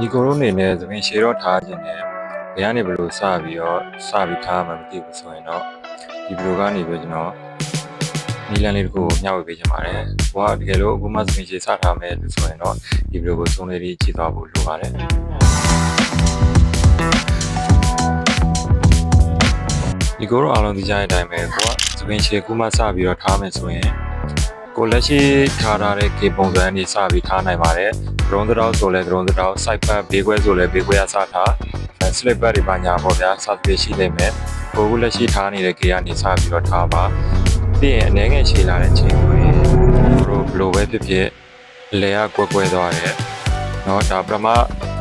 ညီကိုတို့အနေနဲ့သပင်ရှည်တော့ထားခြင်းနဲ့ဘယ်ကနေဘယ်လိုစပြီးတော့စပြီးထားမှမသိဘူးဆိုရင်တော့ဒီဗီဒီယိုကနေပြီးကျွန်တော်နီလန်လေးတစ်ခုကိုမျှဝေပေးချင်ပါတယ်။ဟိုကတကယ်လို့အခုမှသပင်ရှည်စထားမယ်လို့ဆိုရင်တော့ဒီဗီဒီယိုကိုဆုံးလေးလေးကြည့်သွားဖို့လိုပါတယ်။ဒီကိုတို့အားလုံးသိကြတဲ့အတိုင်းပဲကိုကသပင်ရှည်ခုမှစပြီးတော့ထားမယ်ဆိုရင် ကိုလက်ရှိထားထားတဲ့ကေပုံစံနေစပြီးထားနိုင်ပါတယ်။ drone တောက်ဆိုလဲ drone တောက် site pad ဘေးခွဲဆိုလဲဘေးခွဲအစားထား slip pad တွေပါညာပေါ့ဗျာစသဖြင့်ရှိနိုင်မယ်။ကိုကိုလက်ရှိထားနေတဲ့ကေကနေစပြီးတော့ထားပါ။ပြီးရင်အနေငယ်ရှည်လာတဲ့ချိန်ကိုတို့ဘလိုပဲဖြစ်ဖြစ်လဲကကွက်ကွဲသွားတယ်။နော်ဒါပထမ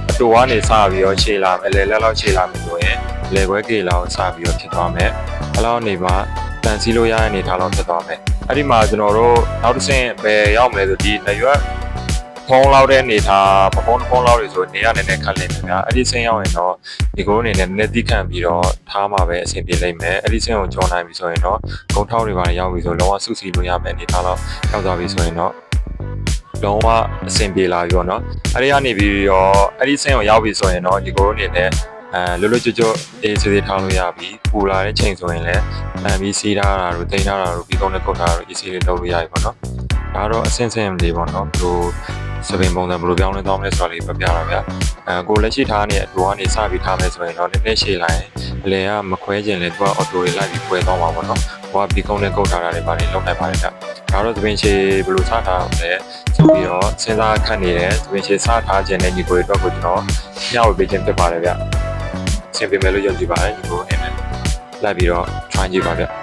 အတူကနေစပြီးတော့ရှည်လာမယ်လဲလက်လောက်ရှည်လာမယ်ဆိုရင်လဲခွဲကေလောက်စပြီးတော့ဖြစ်သွားမယ်။အလောက်နေမှာတန်စီလို့ရတဲ့အနေထားလောက်ဖြစ်သွားမယ်။ အဲ့ဒီမှာကျွန်တော်တို့နောက်တစ်ဆင့်ပဲရောက်မလဲဆိုဒီနေရွက်ဖုံးလောက်တဲ့အနေထားပဖုံးတစ်ဖုံးလောက်တွေဆိုနေရနေနေခက်လိမ့်မယ်ဗျာအဲ့ဒီဆင့်ရောက်ရင်တော့ဒီကိုအနေနဲ့နည်းနည်းတိခံပြီးတော့ထားမှာပဲအဆင်ပြေလိမ့်မယ်အဲ့ဒီဆင့်ကိုကြောနိုင်ပြီဆိုရင်တော့ဂုံထောက်တွေပါရောက်ပြီဆိုလုံးဝစုစီလို့ရမယ်အနေထားတော့ရောက်သွားပြီဆိုရင်တော့လုံးဝအဆင်ပြေလာပြီပေါ့နော်အဲ့ဒီကနေပြီးတော့အဲ့ဒီဆင့်ကိုရောက်ပြီဆိုရင်တော့ဒီကိုအနေနဲ့ အဲလွတ်လွတ်ကျွတ်ကျွတ်အေးစေးစေးထားလို့ရပြီပူလာတဲ့ချိန်ဆိုရင်လည်းအမ်ပြီးစီးထားတာတို့တိန်ထားတာတို့ပြီးကုန်းနဲ့ကုတ်ထားတာတို့အေးစေးလေးလုပ်လို့ရပြီပေါ့နော်ဒါတော့အဆင့်ဆင့်လေးပေါ့နော်ဘလို့စပင်ပုံစံဘယ်လိုပြောင်းလဲတောင်းလဲဆိုတာလေးပြပြတာဗျအဲကိုလက်ရှိထားနေအတူကနေစပြီးထားမယ်ဆိုရင်တော့နည်းနည်းရှည်လိုက်ရင်အလဲကမခွဲခြင်းလေသူကအော်တိုတွေလိုက်ပြီးခွဲသွားမှာပေါ့နော်ဟိုကပြီးကုန်းနဲ့ကုတ်ထားတာတွေပါနေလောက်နိုင်ပါတယ်ဗျဒါတော့သပင်ရှည်ဘယ်လိုစထားအောင်လဲဆိုပြီးတော့စဉ်းစားခန့်နေတယ်သပင်ရှည်စထားခြင်းနဲ့ညီကိုတွေအတွက်ကိုကျွန်တော်ညှောက်ဝေပေးခြင်းဖြစ်ပါတယ်ဗျအ ဆင်ပြေမယ်လို့ယုံကြည်ပါတယ်ညီကိုအနေနဲ့လိုက်ပြီးတော့ try ကြည့်ပါဗျ